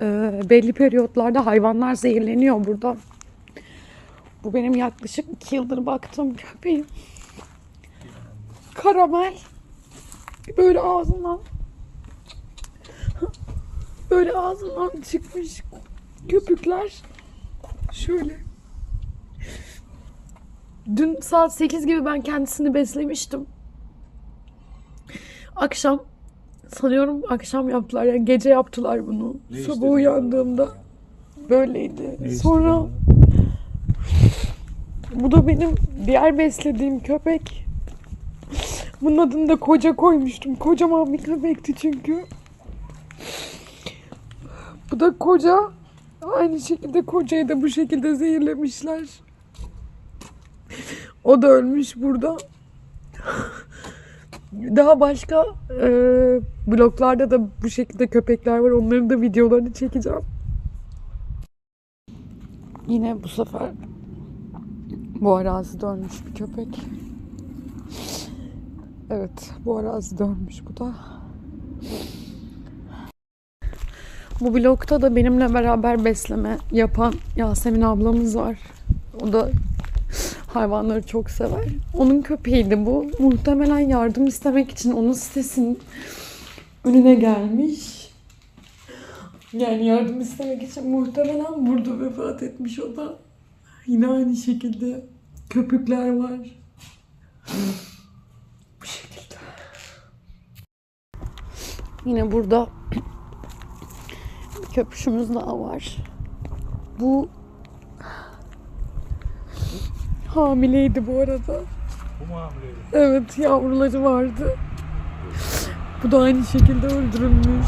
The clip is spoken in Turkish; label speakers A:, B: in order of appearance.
A: e, belli periyotlarda hayvanlar zehirleniyor burada. Bu benim yaklaşık iki yıldır baktığım köpeğim. Karamel. Böyle ağzından böyle ağzından çıkmış köpükler. Şöyle. Dün saat 8 gibi ben kendisini beslemiştim. Akşam sanıyorum akşam yaptılar yani gece yaptılar bunu.
B: Ne
A: Sabah uyandığımda böyleydi.
B: Ne
A: Sonra bu da benim diğer beslediğim köpek. Bunun adını da koca koymuştum. Kocaman bir köpekti çünkü. Bu da koca. Aynı şekilde kocayı da bu şekilde zehirlemişler. O da ölmüş burada. Daha başka e, bloklarda da bu şekilde köpekler var. Onların da videolarını çekeceğim. Yine bu sefer bu arazi dönmüş bir köpek. Evet, bu arazi dönmüş bu da. Bu blokta da benimle beraber besleme yapan Yasemin ablamız var. O da hayvanları çok sever. Onun köpeğiydi bu. Muhtemelen yardım istemek için onun sitesinin önüne gelmiş. Yani yardım istemek için muhtemelen burada vefat etmiş o da. Yine aynı şekilde köpükler var. Bu şekilde. Yine burada köpüşümüz daha var. Bu hamileydi bu arada.
B: Bu mu hamileydi?
A: Evet yavruları vardı. Bu da aynı şekilde öldürülmüş.